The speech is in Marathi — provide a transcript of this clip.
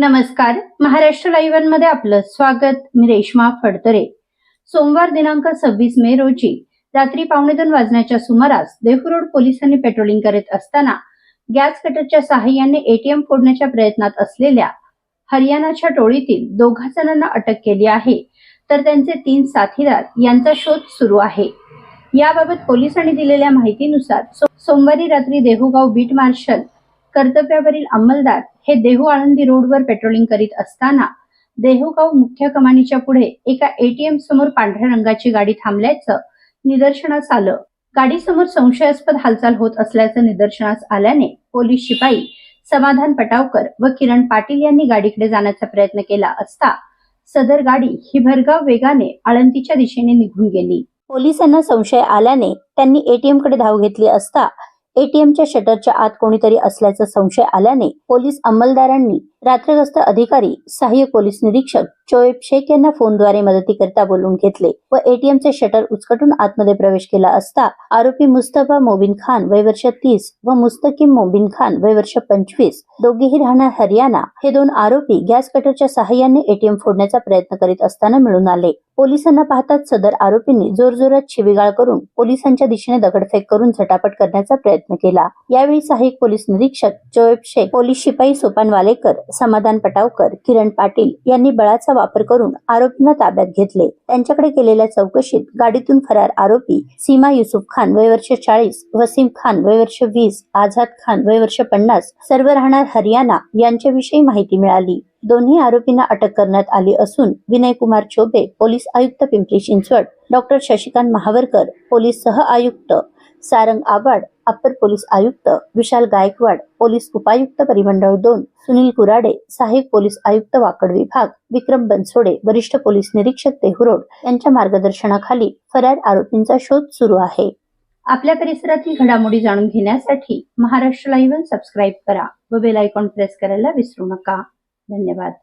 नमस्कार. महाराष्ट्र लाईव्हमध्ये आपलं स्वागत. मी रेश्मा फडतरे. सोमवार दिनांक सव्वीस मे रोजी रात्री पावणे दोन वाजण्याच्या सुमारास देहू रोड पोलिसांनी पेट्रोलिंग करत असताना गॅस कटरच्या सहाय्याने एटीएम फोडण्याच्या प्रयत्नात असलेल्या हरियाणाच्या टोळीतील दोघा जणांना अटक केली आहे. तर त्यांचे तीन साथीदार यांचा शोध सुरू आहे. याबाबत पोलिसांनी दिलेल्या माहितीनुसार सो- सोमवारी रात्री देहूगाव बीट मार्शल कर्तव्यावरील अंमलदार हे देहू आळंदी रोडवर पेट्रोलिंग करीत असताना देहूगाव मुख्य कमानीच्या पुढे एका एटीएम समोर पांढऱ्या रंगाची गाडी थांबल्याचं निदर्शनास आलं. गाडीसमोर संशयास्पद हालचाल होत असल्याचं निदर्शनास आल्याने पोलीस शिपाई समाधान पटावकर व किरण पाटील यांनी गाडीकडे जाण्याचा प्रयत्न केला असता सदर गाडी ही भरगाव वेगाने आळंदीच्या दिशेने निघून गेली. पोलिसांना संशय आल्याने त्यांनी एटीएमकडे धाव घेतली असता एटीएमच्या शटरच्या आत कोणीतरी असल्याचा संशय आल्याने पोलीस अंमलदारांनी रात्रग्रस्त अधिकारी सहाय्यक पोलीस निरीक्षक चोएब शेख यांना फोनद्वारे मदतीकरता बोलवून घेतले व एटीएमचे शटर उचकटून आतमध्ये प्रवेश केला असता आरोपी मुस्तफा मोबिन खान वय वर्ष तीस व मुस्तकीम मोबिन खान वय वर्ष पंचवीस दोघेही राहणार हरियाणा हे दोन आरोपी गॅस कटरच्या सहाय्याने एटीएम फोडण्याचा प्रयत्न करीत असताना मिळून आले. पोलिसांना पाहताच सदर आरोपींनी जोरजोरात शिवीगाळ करून पोलिसांच्या दिशेने दगडफेक करून झटापट करण्याचा प्रयत्न केला. यावेळी सहाय्यक पोलीस निरीक्षक चोएब शेख पोलीस शिपाई सोपान वालेकर समाधान पटावकर किरण पाटील यांनी बळाचा वापर करून आरोपींना ताब्यात घेतले. त्यांच्याकडे केलेल्या चौकशीत गाडीतून फरार आरोपी सीमा युसुफ खान वय वर्ष चाळीस वसीम खान वय वर्ष वीस आझाद खान वय वर्ष पन्नास सर्व राहणार हरियाणा यांच्याविषयी माहिती मिळाली. दोन्ही आरोपींना अटक करण्यात आली असून विनय कुमार चोबे पोलीस आयुक्त पिंपरी चिंचवड डॉक्टर शशिकांत महावरकर पोलीस सह आयुक्त सारंग आबाड अप्पर पोलीस आयुक्त विशाल गायकवाड पोलीस उपायुक्त परिमंडळ दोन सुनील कुराडे सहाय्यक पोलीस आयुक्त वाकड विभाग विक्रम बनसोडे वरिष्ठ पोलीस निरीक्षक देहुरोड यांच्या मार्गदर्शनाखाली फरार आरोपींचा शोध सुरू आहे. आपल्या परिसरातील घडामोडी जाणून घेण्यासाठी महाराष्ट्र लाईव्ह सबस्क्राईब करा व बेल आयकॉन प्रेस करायला विसरू नका. धन्यवाद.